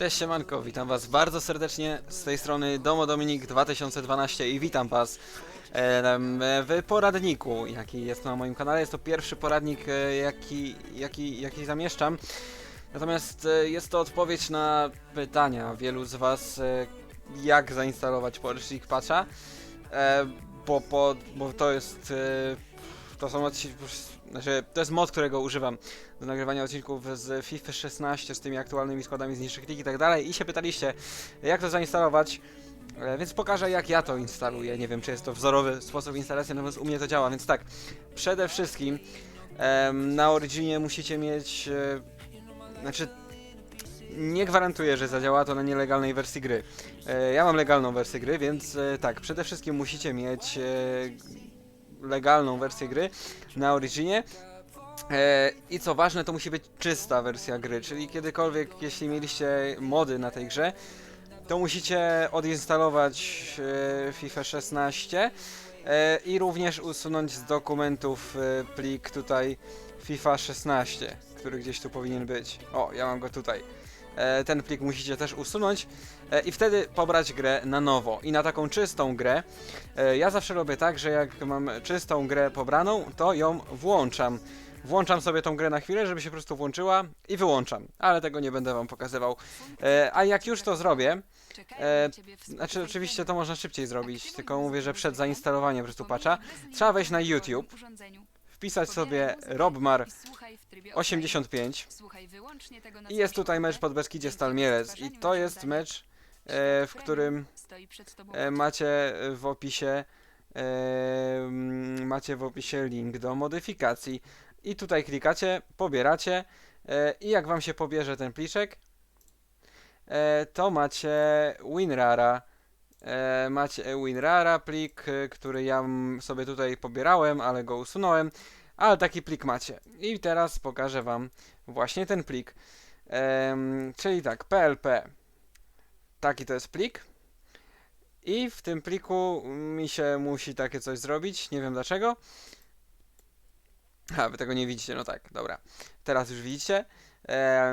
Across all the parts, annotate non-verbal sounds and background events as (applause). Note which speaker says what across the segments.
Speaker 1: Cześć siemanko, witam was bardzo serdecznie z tej strony Domo Dominik 2012 i witam was w poradniku, jaki jest na moim kanale. Jest to pierwszy poradnik, e, jaki, jaki, jaki zamieszczam. Natomiast e, jest to odpowiedź na pytania wielu z was, e, jak zainstalować Polistic Patcha, bo, bo, bo to jest... To są znaczy, to jest mod, którego używam do nagrywania odcinków z FIFA 16 z tymi aktualnymi składami z niższych lig i tak dalej i się pytaliście, jak to zainstalować, e, więc pokażę jak ja to instaluję. Nie wiem, czy jest to wzorowy sposób instalacji, natomiast u mnie to działa, więc tak, przede wszystkim na Originie musicie mieć, e, znaczy nie gwarantuję, że zadziała to na nielegalnej wersji gry. E, ja mam legalną wersję gry, więc tak, przede wszystkim musicie mieć legalną wersję gry na Originie. E, I co ważne, to musi być czysta wersja gry, czyli kiedykolwiek, jeśli mieliście mody na tej grze, to musicie odinstalować e, FIFA 16 e, i również usunąć z dokumentów plik tutaj FIFA 16, który gdzieś tu powinien być. O, ja mam go tutaj. E, ten plik musicie też usunąć e, i wtedy pobrać grę na nowo. I na taką czystą grę, e, ja zawsze robię tak, że jak mam czystą grę pobraną, to ją włączam. Włączam sobie tą grę na chwilę, żeby się po prostu włączyła i wyłączam, ale tego nie będę wam pokazywał. A jak już to zrobię, e, znaczy oczywiście to można szybciej zrobić, tylko mówię, że przed zainstalowaniem po prostu patcha, trzeba wejść na YouTube, wpisać sobie Robmar 85 i jest tutaj mecz pod Beskidzie Stal Mielec i to jest mecz, e, w którym e, macie w opisie e, macie w opisie link do modyfikacji. I tutaj klikacie, pobieracie e, i jak wam się pobierze ten pliczek e, to macie WinRara e, macie WinRara plik, e, który ja sobie tutaj pobierałem, ale go usunąłem. Ale taki plik macie. I teraz pokażę wam właśnie ten plik. Czyli tak, PLP taki to jest plik. I w tym pliku mi się musi takie coś zrobić, nie wiem dlaczego. A, wy tego nie widzicie, no tak, dobra. Teraz już widzicie.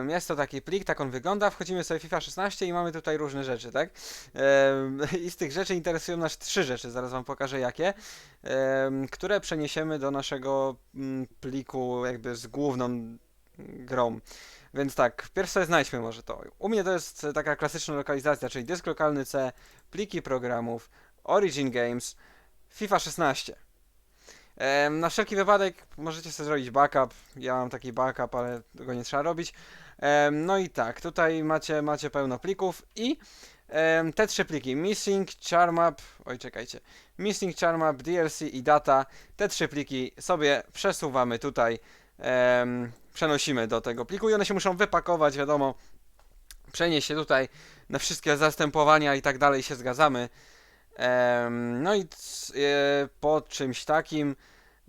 Speaker 1: Jest to taki plik, tak on wygląda. Wchodzimy sobie w FIFA 16 i mamy tutaj różne rzeczy, tak? (laughs) I z tych rzeczy interesują nas trzy rzeczy, zaraz wam pokażę jakie, które przeniesiemy do naszego mm, pliku jakby z główną grą. Więc tak, pierwsze sobie znajdźmy może to. U mnie to jest taka klasyczna lokalizacja, czyli dysk lokalny C, pliki programów, Origin Games, FIFA 16. Na wszelki wypadek możecie sobie zrobić backup. Ja mam taki backup, ale tego nie trzeba robić. No i tak, tutaj macie, macie pełno plików i te trzy pliki Missing, Charmap, oj czekajcie, Missing, Charmap, DLC i Data, te trzy pliki sobie przesuwamy tutaj, przenosimy do tego pliku i one się muszą wypakować, wiadomo, przenieść się tutaj na wszystkie zastępowania i tak dalej się zgadzamy. No i e, po czymś takim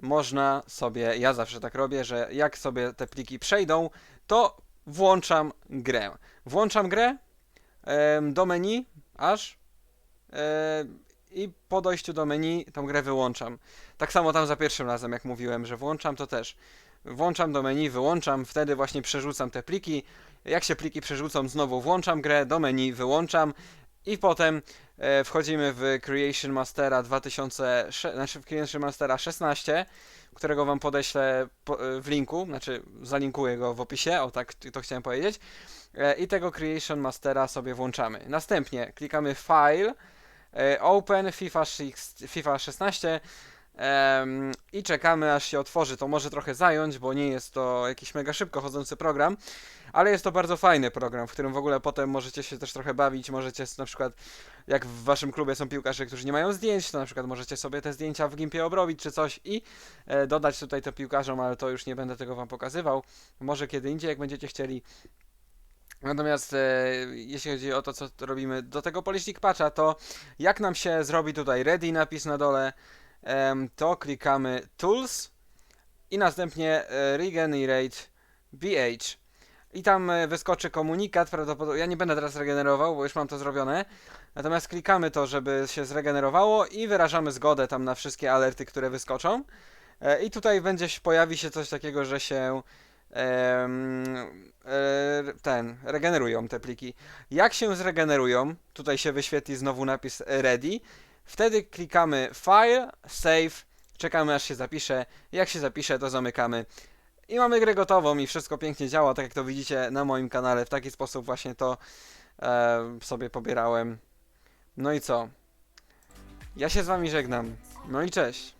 Speaker 1: można sobie, ja zawsze tak robię, że jak sobie te pliki przejdą, to włączam grę. Włączam grę do menu, aż em, i po dojściu do menu tą grę wyłączam. Tak samo tam za pierwszym razem, jak mówiłem, że włączam to też. Włączam do menu, wyłączam, wtedy właśnie przerzucam te pliki. Jak się pliki przerzucą, znowu włączam grę, do menu wyłączam i potem e, wchodzimy w Creation Mastera 2000, znaczy w Creation Mastera 16, którego wam podeślę po, e, w linku, znaczy zalinkuję go w opisie, o tak to chciałem powiedzieć. E, I tego Creation Mastera sobie włączamy. Następnie klikamy File, e, Open FIFA, 6, FIFA 16 i czekamy aż się otworzy. To może trochę zająć, bo nie jest to jakiś mega szybko chodzący program, ale jest to bardzo fajny program, w którym w ogóle potem możecie się też trochę bawić, możecie na przykład, jak w waszym klubie są piłkarze, którzy nie mają zdjęć, to na przykład możecie sobie te zdjęcia w Gimpie obrobić czy coś i e, dodać tutaj to piłkarzom, ale to już nie będę tego wam pokazywał, może kiedy indziej, jak będziecie chcieli. Natomiast e, jeśli chodzi o to, co robimy do tego Polistic Patcha, to jak nam się zrobi tutaj ready napis na dole, to klikamy Tools i następnie e, Regenerate BH. I tam e, wyskoczy komunikat, prawdopodobnie. Ja nie będę teraz regenerował, bo już mam to zrobione. Natomiast klikamy to, żeby się zregenerowało i wyrażamy zgodę tam na wszystkie alerty, które wyskoczą. E, I tutaj będzie, pojawi się coś takiego, że się ten, regenerują te pliki. Jak się zregenerują, tutaj się wyświetli znowu napis ready, wtedy klikamy file, save, czekamy aż się zapisze, jak się zapisze to zamykamy i mamy grę gotową i wszystko pięknie działa, tak jak to widzicie na moim kanale, w taki sposób właśnie to e, sobie pobierałem. No i co? Ja się z wami żegnam. No i cześć.